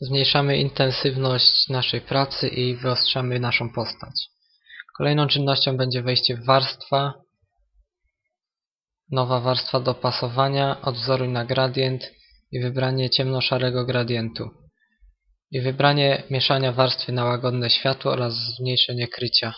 Zmniejszamy intensywność naszej pracy i wyostrzamy naszą postać. Kolejną czynnością będzie wejście w warstwa, nowa warstwa dopasowania, odwzoruj na gradient i wybranie ciemnoszarego gradientu. I wybranie mieszania warstwy na łagodne światło oraz zmniejszenie krycia.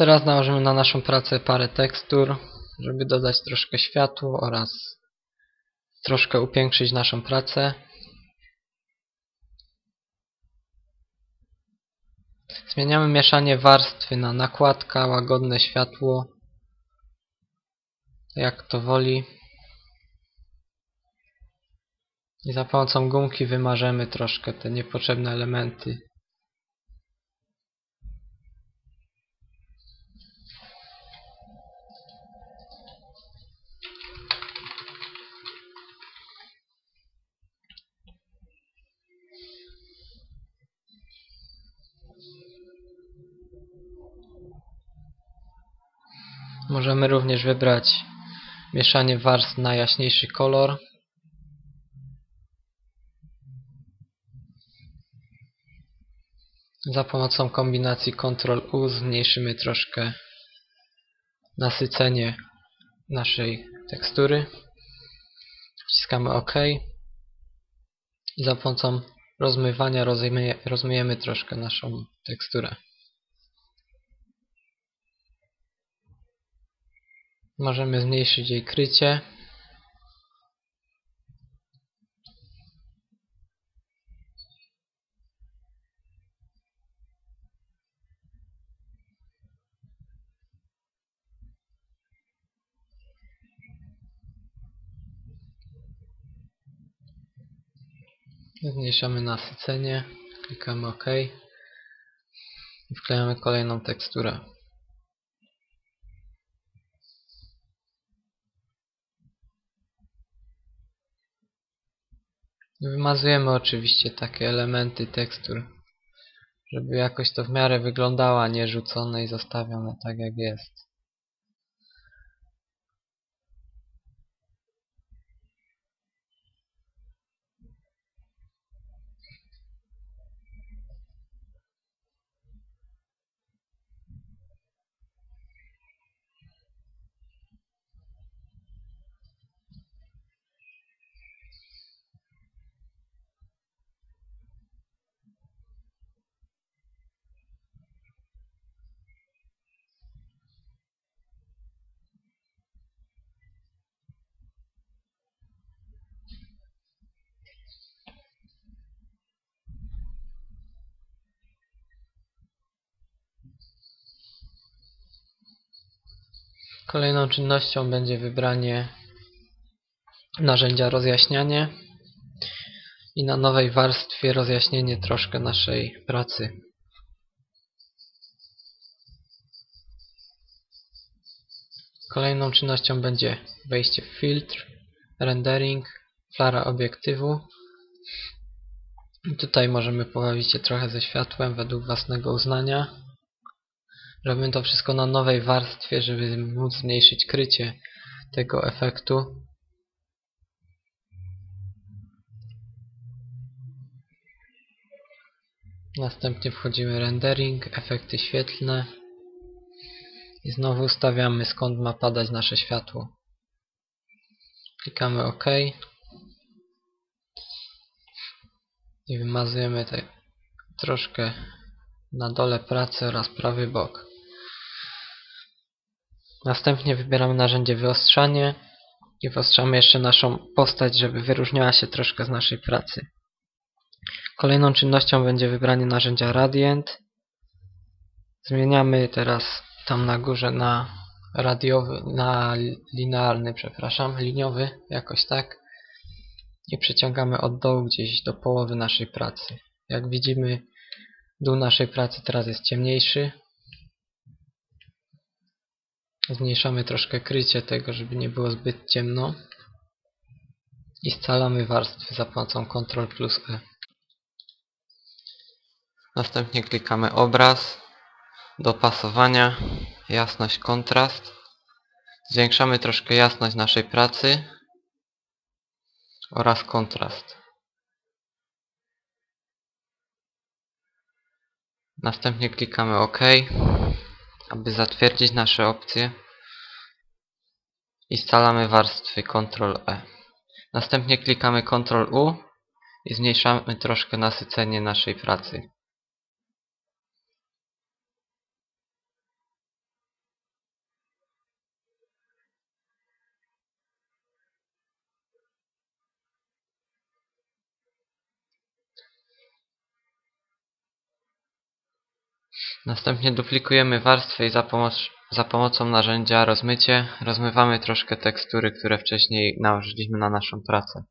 Teraz nałożymy na naszą pracę parę tekstur, żeby dodać troszkę światło oraz troszkę upiększyć naszą pracę. Zmieniamy mieszanie warstwy na nakładka, łagodne światło, jak to woli. I za pomocą gumki wymarzemy troszkę te niepotrzebne elementy. Możemy również wybrać mieszanie warstw na jaśniejszy kolor. Za pomocą kombinacji Ctrl U zmniejszymy troszkę nasycenie naszej tekstury. Wciskamy OK. I za pomocą rozmywania rozmyje, rozmyjemy troszkę naszą teksturę. Możemy zmniejszyć jej krycie. Zmniejszamy nasycenie, klikamy OK i wklejamy kolejną teksturę. Wymazujemy oczywiście takie elementy tekstur, żeby jakoś to w miarę wyglądało, a nie rzucone i zostawione tak jak jest. Kolejną czynnością będzie wybranie narzędzia rozjaśnianie i na nowej warstwie rozjaśnienie troszkę naszej pracy. Kolejną czynnością będzie wejście w filtr, rendering, flara obiektywu. I tutaj możemy pobawić się trochę ze światłem według własnego uznania. Robimy to wszystko na nowej warstwie, żeby móc zmniejszyć krycie tego efektu. Następnie wchodzimy rendering, efekty świetlne i znowu ustawiamy skąd ma padać nasze światło. Klikamy OK i wymazujemy te troszkę na dole pracy oraz prawy bok. Następnie wybieramy narzędzie wyostrzanie i wyostrzamy jeszcze naszą postać, żeby wyróżniała się troszkę z naszej pracy. Kolejną czynnością będzie wybranie narzędzia Radiant. Zmieniamy teraz tam na górze na radiowy, na linearny, przepraszam, liniowy, jakoś tak. I przeciągamy od dołu gdzieś do połowy naszej pracy. Jak widzimy, dół naszej pracy teraz jest ciemniejszy, Zmniejszamy troszkę krycie tego, żeby nie było zbyt ciemno. I scalamy warstwy za pomocą Ctrl plus E. Następnie klikamy obraz, dopasowania, jasność, kontrast. Zwiększamy troszkę jasność naszej pracy oraz kontrast. Następnie klikamy OK, aby zatwierdzić nasze opcje i scalamy warstwy Ctrl E. Następnie klikamy Ctrl U i zmniejszamy troszkę nasycenie naszej pracy. Następnie duplikujemy warstwę i za, pomoc, za pomocą narzędzia rozmycie rozmywamy troszkę tekstury, które wcześniej nałożyliśmy na naszą pracę.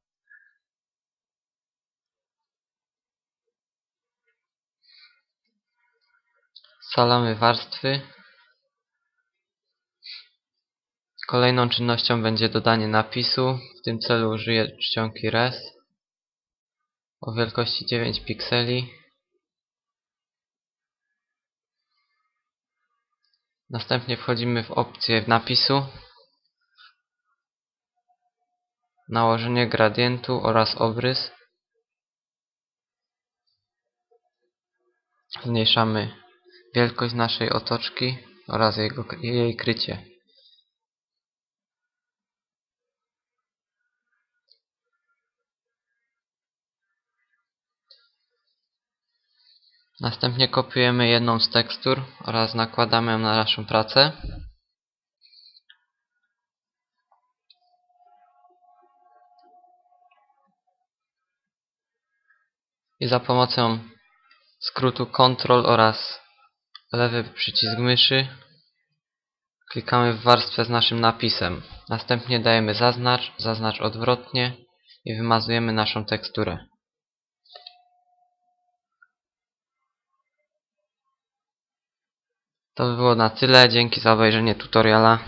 Scalamy warstwy. Kolejną czynnością będzie dodanie napisu. W tym celu użyję czcionki res o wielkości 9 pikseli. Następnie wchodzimy w opcję napisu, nałożenie gradientu oraz obrys. Zmniejszamy wielkość naszej otoczki oraz jego, jej krycie. Następnie kopiujemy jedną z tekstur oraz nakładamy ją na naszą pracę. I za pomocą skrótu Ctrl oraz lewy przycisk myszy klikamy w warstwę z naszym napisem. Następnie dajemy zaznacz, zaznacz odwrotnie i wymazujemy naszą teksturę. To by było na tyle. Dzięki za obejrzenie tutoriala.